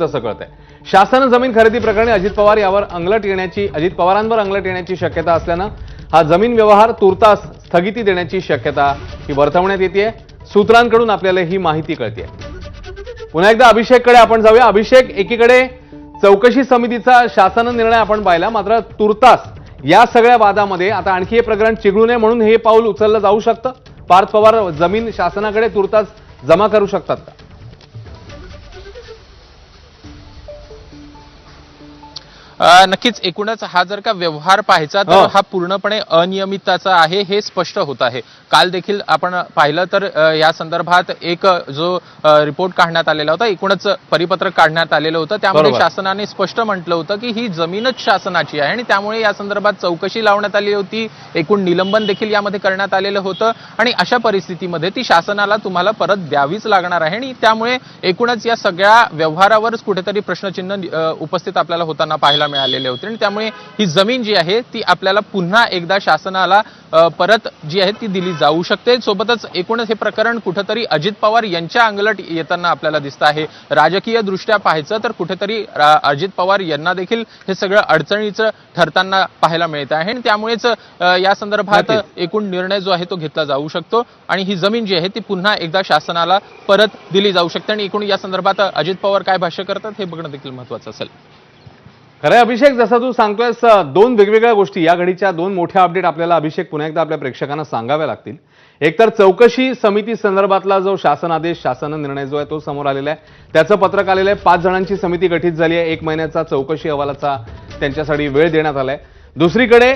तसं कळतंय. शासन जमीन खरेदी प्रकरणी अजित पवार यावर अंगलट येण्याची अजित पवारांवर अंगलट येण्याची शक्यता असल्यानं हा जमीन व्यवहार तुर्तास स्थगिती देण्याची शक्यता ही वर्तवण्यात येते सूत्रांकडून आपल्याला ही माहिती कळते पुन्हा एकदा अभिषेककडे आपण जाऊया. अभिषेक एकीकडे चौकशी समितीचा शासन निर्णय आपण पाहिला. मात्र तुर्तास या सगळ्या वादामध्ये आता आणखी हे प्रकरण चिघळू नये म्हणून हे पाऊल उचललं जाऊ शकतं. पार्थ पवार जमीन शासनाकडे तुर्तास जमा करू शकतात का? नक्कीच एकूणच हा जर का व्यवहार पाहायचा तर हो. हा पूर्णपणे अनियमितताचा आहे हे स्पष्ट होत आहे काल देखील आपण पाहिलं तर या संदर्भात एक जो रिपोर्ट काढण्यात आलेला होता एकूणच परिपत्रक काढण्यात आलेलं होतं त्यामध्ये बरोबर. शासनाने स्पष्ट म्हटलं होतं की ही जमीनच शासनाची आहे आणि त्यामुळे या संदर्भात चौकशी लावण्यात आली होती एकूण निलंबन देखील यामध्ये करण्यात आलेलं होतं आणि अशा परिस्थितीमध्ये ती शासनाला तुम्हाला परत द्यावीच लागणार आहे आणि त्यामुळे एकूणच या सगळ्या व्यवहारावरच कुठेतरी प्रश्नचिन्ह उपस्थित आपल्याला होताना पाहायला मिळालेले होते. आणि त्यामुळे ही जमीन जी आहे ती आपल्याला पुन्हा एकदा शासनाला परत जी आहे ती दिली जाऊ शकते. सोबतच एकूणच हे प्रकरण कुठेतरी अजित पवार यांच्या अंगलट येताना आपल्याला दिसतं आहे. राजकीय दृष्ट्या पाहायचं तर कुठेतरी अजित पवार यांना देखील हे सगळं अडचणीचं ठरताना पाहायला मिळत आहे. आणि त्यामुळेच या संदर्भात. एकूण निर्णय जो आहे तो घेतला जाऊ शकतो. आणि ही जमीन जी आहे ती पुन्हा एकदा शासनाला परत दिली जाऊ शकते. आणि एकूण या संदर्भात अजित पवार काय भाष्य करतात हे बघणं देखील महत्वाचं असेल. खरं अभिषेक जसं तू सांगतोयस दोन वेगवेगळ्या गोष्टी या घडीच्या दोन मोठ्या अपडेट आपल्याला अभिषेक पुन्हा एकदा आपल्या प्रेक्षकांना सांगाव्या लागतील. एकतर चौकशी समिती संदर्भातला जो शासन आदेश शासन निर्णय जो आहे तो समोर आलेला आहे. त्याचं पत्रक आलेलं आहे. पाच जणांची समिती गठीत झाली आहे. एक महिन्याचा चौकशी अहवालाचा त्यांच्यासाठी वेळ देण्यात आलाय. दुसरीकडे